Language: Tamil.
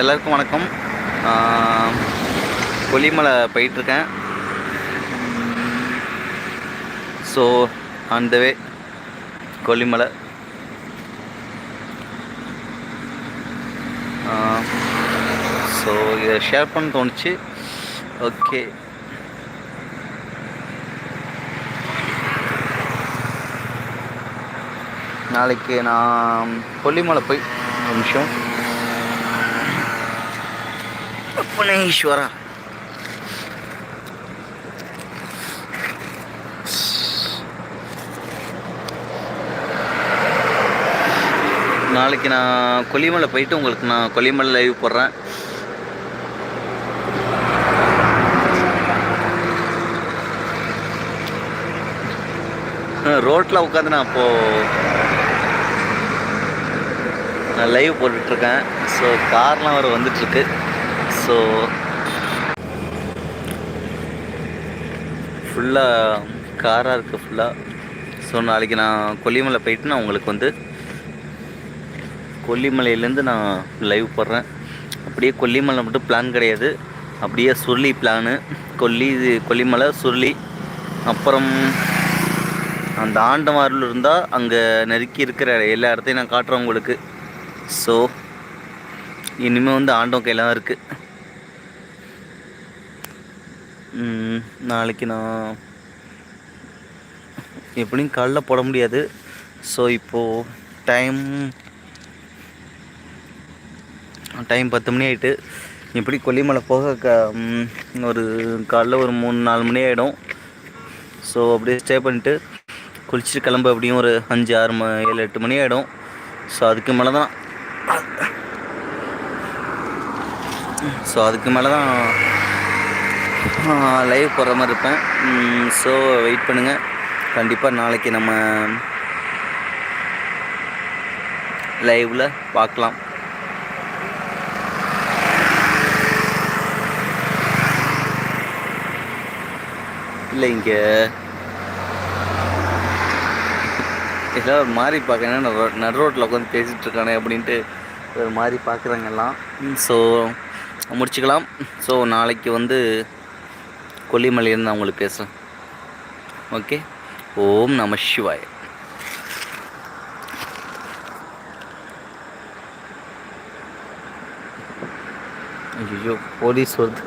எல்லாருக்கும் வணக்கம். கொல்லிமலை போயிட்டுருக்கேன். ஸோ அந்த வே கொல்லிமலை. ஸோ இதை ஷேர் பண்ண தோணுச்சு. ஓகே. நாளைக்கு நான் கொல்லிமலை போய் ஒரு நிமிஷம். புனேஸ்வரா நாளைக்கு நான் கொல்லிமலை போயிட்டு உங்களுக்கு நான் கொல்லிமலை லைவ் போடுறேன். ரோட்டில் உட்காந்து நான் அப்போது நான் லைவ் போட்டுட்ருக்கேன். ஸோ கார்லாம் வேறு வந்துட்டுருக்கு ஸோ ஃபுல்லாக காராக இருக்குது ஃபுல்லாக ஸோ நாளைக்கு நான் கொல்லிமலை போயிட்டு நான் உங்களுக்கு வந்து கொல்லிமலையிலேருந்து நான் லைவ் போடுறேன். அப்படியே கொல்லிமலை மட்டும் பிளான் கிடையாது. அப்படியே சுருளி பிளானு கொல்லி இது கொல்லிமலை சுருளி. அப்புறம் அந்த ஆண்டவாரில் இருந்தால் அங்கே நெருக்கி இருக்கிற எல்லா இடத்தையும் நான் காட்டுறேன் உங்களுக்கு. ஸோ இனிமேல் வந்து ஆண்டவன் கையில் தான் இருக்குது நாளைக்கு நான் எப்படியும் காலைல போட முடியாது. ஸோ இப்போது டைம் டைம் பத்து மணி ஆகிட்டு இப்படி கொல்லிமலை போக க ஒரு காலைல ஒரு மூணு நாலு மணி ஆகிடும் ஸோ அப்படியே ஸ்டே பண்ணிட்டு குளிச்சுட்டு கிளம்ப அப்படியும் ஒரு அஞ்சு ஆறு ம ஏழு எட்டு மணி ஆகிடும் ஸோ அதுக்கு மேலே தான் ஸோ அதுக்கு மேலே தான் லைவ் போடுற மாதிரி இருப்பேன். ஸோ வெயிட் பண்ணுங்கள் கண்டிப்பாக நாளைக்கு நம்ம லைவில் பார்க்கலாம். இல்லை இங்கே ஏதாவது ஒரு மாதிரி பார்க்கணும் நடு ரோட்டில் உட்காந்து பேசிகிட்டு இருக்கானே அப்படின்ட்டு ஒரு மாதிரி பார்க்குறாங்க எல்லாம். ஸோ முடிச்சுக்கலாம். ஸோ நாளைக்கு வந்து கொல்லிமலையிலேருந்து நான் உங்களுக்கு பேசுகிறேன் ஓகே ஓம் நம சிவாய். ஐயோ போலீஸ் வருது.